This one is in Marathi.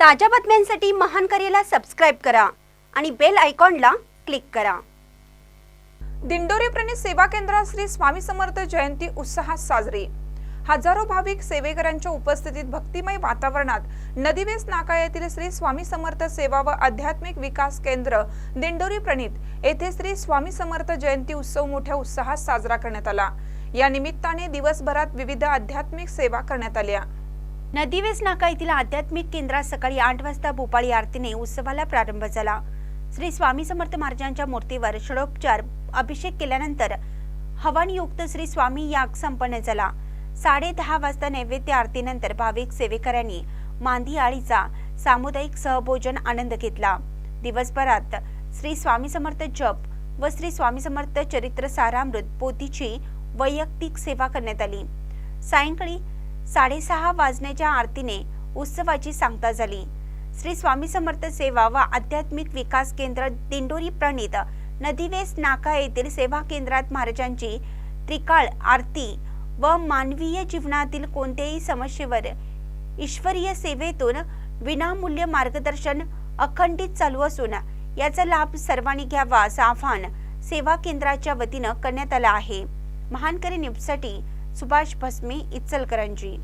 ताज्या बातम्यांसाठी महान करेला सबस्क्राईब करा आणि बेल आयकॉनला क्लिक करा. दिंडोरी प्रणित सेवा केंद्रात श्री स्वामी समर्थ जयंती उत्साहात साजरी. हजारो भाविक सेवेकरांच्या उपस्थितीत भक्तिमय वातावरणात नदीवेस नाका येथील श्री स्वामी समर्थ सेवा व आध्यात्मिक विकास केंद्र दिंडोरी प्रणित येथे श्री स्वामी समर्थ जयंती उत्सव मोठ्या उत्साहात साजरा करण्यात आला. या निमित्ताने दिवसभरात विविध आध्यात्मिक सेवा करण्यात आल्या. नदीवेस नाका येथील आध्यात्मिक केंद्रात सकाळी आठ वाजता भोपाळी आरतीने उत्सवाला प्रारंभ झाला. श्री स्वामी समर्थ महाराजांच्या मूर्तीवर षडोपचार अभिषेक केल्यानंतर हवनयुक्त श्री स्वामी याग संपन्न झाला. साडे दहा वाजता नैवेद्य आरतीनंतर भाविक सेवेकऱ्यांनी मांदी आळीचा सामुदायिक सहभोजन आनंद घेतला. दिवसभरात श्री स्वामी समर्थ जप व श्री स्वामी समर्थ चरित्र सारामृत पोथीची वैयक्तिक सेवा करण्यात आली. सायंकाळी साडेसहा वाजण्याच्या आरतीने उत्सवाची सांगता झाली. श्री स्वामी समर्थ सेवा व आध्यात्मिक विकास केंद्र दिंडोरी प्रणित नदीवेस नाका येथील सेवा केंद्रात महाराजांची त्रिकाळ आरती व मानवीय जीवनातील कोणत्याही समस्येवर ईश्वरीय सेवेतून विनामूल्य मार्गदर्शन अखंडित चालू असून याचा लाभ सर्वांनी घ्यावा असं आवाहन सेवा केंद्राच्या वतीनं करण्यात आलं आहे. महानकरी न्यूजसाठी सुभाष भस्मी इचलकरंजी.